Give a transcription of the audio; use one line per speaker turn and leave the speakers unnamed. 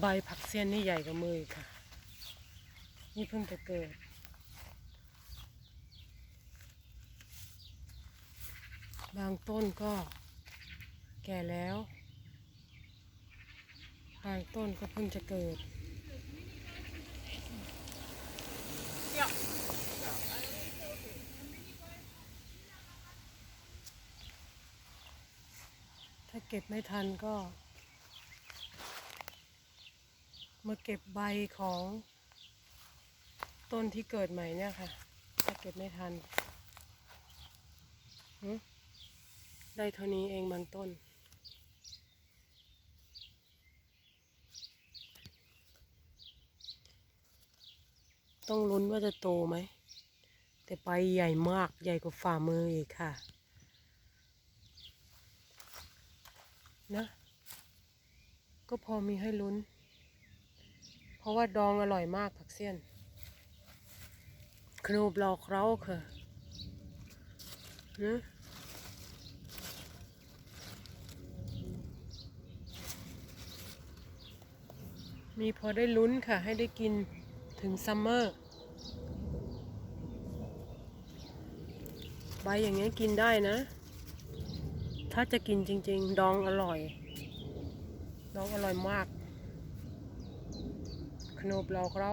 ใบผักเสี้ยนนี่ใหญ่กว่ามือค่ะ นี่เพิ่งจะเกิด บางต้นก็แก่แล้ว บางต้นก็เพิ่งจะเกิดถ้าเก็บไม่ทันก็ มาเก็บใบของต้นที่เกิดใหม่เนี่ยค่ะ ถ้าเก็บไม่ทัน ได้เท่านี้เองบางต้น ต้องลุ้นว่าจะโตไหม แต่ใบใหญ่มากใหญ่กว่าฝ่ามืออีกค่ะ นะ ก็พอมีให้ลุ้น เพราะว่าดองอร่อยมากผักเสี้ยนขนมเราเคราค่ะนะมีพอได้ลุ้นค่ะ ให้ได้กินถึงซัมเมอร์ใบอย่างเงี้ยกินได้นะ ถ้าจะกินจริง ๆ ดองอร่อย ดองอร่อยมาก ขนมเราเรา